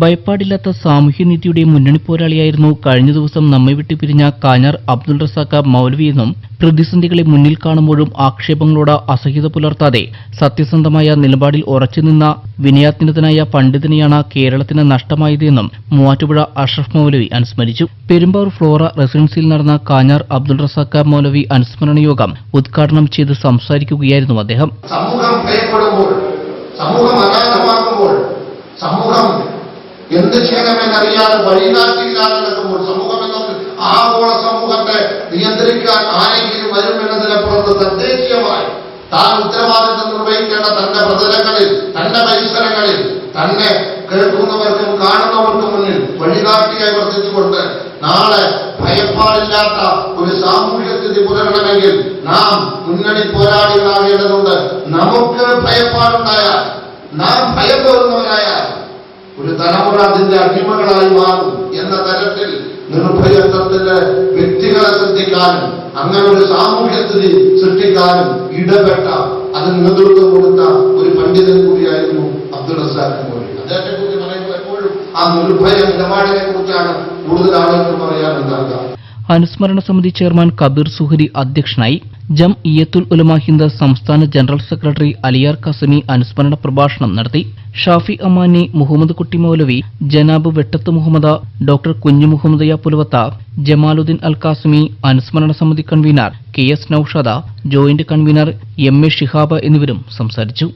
ഭയപ്പാടില്ലാത്ത സാമൂഹ്യനീതിയുടെ മുന്നണി പോരാളിയായിരുന്നു കഴിഞ്ഞ ദിവസം നമ്മെ വിട്ടു പിരിഞ്ഞ കാഞ്ഞാർ അബ്ദുൾ റസാഖ മൗലവിയെന്നും പ്രതിസന്ധികളെ മുന്നിൽ കാണുമ്പോഴും ആക്ഷേപങ്ങളോട് അസഹ്യത പുലർത്താതെ സത്യസന്ധമായ നിലപാടിൽ ഉറച്ചുനിന്ന വിനയാത്മനതനായ പണ്ഡിതനെയാണ് കേരളത്തിന് നഷ്ടമായതെന്നും മൂവാറ്റുപുഴ അഷ്റഫ് മൗലവി അനുസ്മരിച്ചു. പെരുമ്പാവൂർ ഫ്ലോറ റെസിഡൻസിയിൽ നടന്ന കാഞ്ഞാർ അബ്ദുൾ റസാഖ മൗലവി അനുസ്മരണ യോഗം ഉദ്ഘാടനം ചെയ്ത് സംസാരിക്കുകയായിരുന്നു അദ്ദേഹം ഭയപ്പെടുമ്പോൾ സമൂഹം അനാഥമാകുമ്പോൾ സമൂഹം എന്ത് ചെയ്യണമെന്നറിയാതെ വഴികാട്ടിയില്ലാതെ നടക്കുമ്പോൾ സമൂഹം എന്നത് ആഗോള സമൂഹത്തെ നിയന്ത്രിക്കാൻ ആരെങ്കിലും വരുമെന്നതിനപ്പുറത്ത് തദ്ദേശീയമായി താൻ ഉത്തരവാദിത്വം നിർവഹിക്കേണ്ട തന്റെ പ്രതലങ്ങളിൽ തന്റെ പരിസരങ്ങളിൽ തന്നെ കേൾക്കുന്നവർക്കും കാണുന്നവർക്കും മുന്നിൽ വഴികാട്ടിയായി വർദ്ധിച്ചുകൊണ്ട് നാളെ ഭയപ്പാടില്ലാത്ത ഒരു സാമൂഹ്യ സ്ഥിതി പുലരണമെങ്കിൽ നാം മുന്നണി പോരാളികളാകേണ്ടതുണ്ട്. നമുക്ക് ഭയപ്പാടുണ്ടായാൽ നാം ഭയം തോന്നുന്നവരായാൽ ഒരു തലമുറ അതിന്റെ അടിമകളായി മാറും എന്ന തരത്തിൽ നിർഭയത്വത്തിന്റെ വ്യക്തികളെ ശ്രദ്ധിക്കാനും അങ്ങനെ ഒരു സാമൂഹ്യ സ്ഥിതി സൃഷ്ടിക്കാനും ഇടപെട്ട അതിന് നേതൃത്വം കൊടുത്ത ഒരു പണ്ഡിതൻ കൂടിയായിരുന്നു അബ്ദുൾ റസാഖ് മൗലവി അദ്ദേഹത്തെ കുറിച്ച് പറയുമ്പോൾ എപ്പോഴും ആ നിർഭയ നിലപാടിനെ കുറിച്ചാണ് കൂടുതൽ ആളുകൾക്ക് പറയാനുണ്ടാകുക അനുസ്മരണ സമിതി ചെയർമാൻ കബീർ സുഹരി അധ്യക്ഷനായി ജം ഇയത്തുൽ ഉലമ ഹിന്ദ് സംസ്ഥാന ജനറൽ സെക്രട്ടറി അലിയാർ കസമി അനുസ്മരണ പ്രഭാഷണം നടത്തി ഷാഫി അമാനി മുഹമ്മദ് കുട്ടി മൗലവി ജനാബ് വെട്ടത്ത് മുഹമ്മദ ഡോക്ടർ കുഞ്ഞു മുഹമ്മദയ പുലവത്ത ജമാലുദ്ദീൻ അൽ കാസിമി അനുസ്മരണ സമിതി convener K S Naushad joint convener M A Shihab എന്നിവരും സംസാരിച്ചു.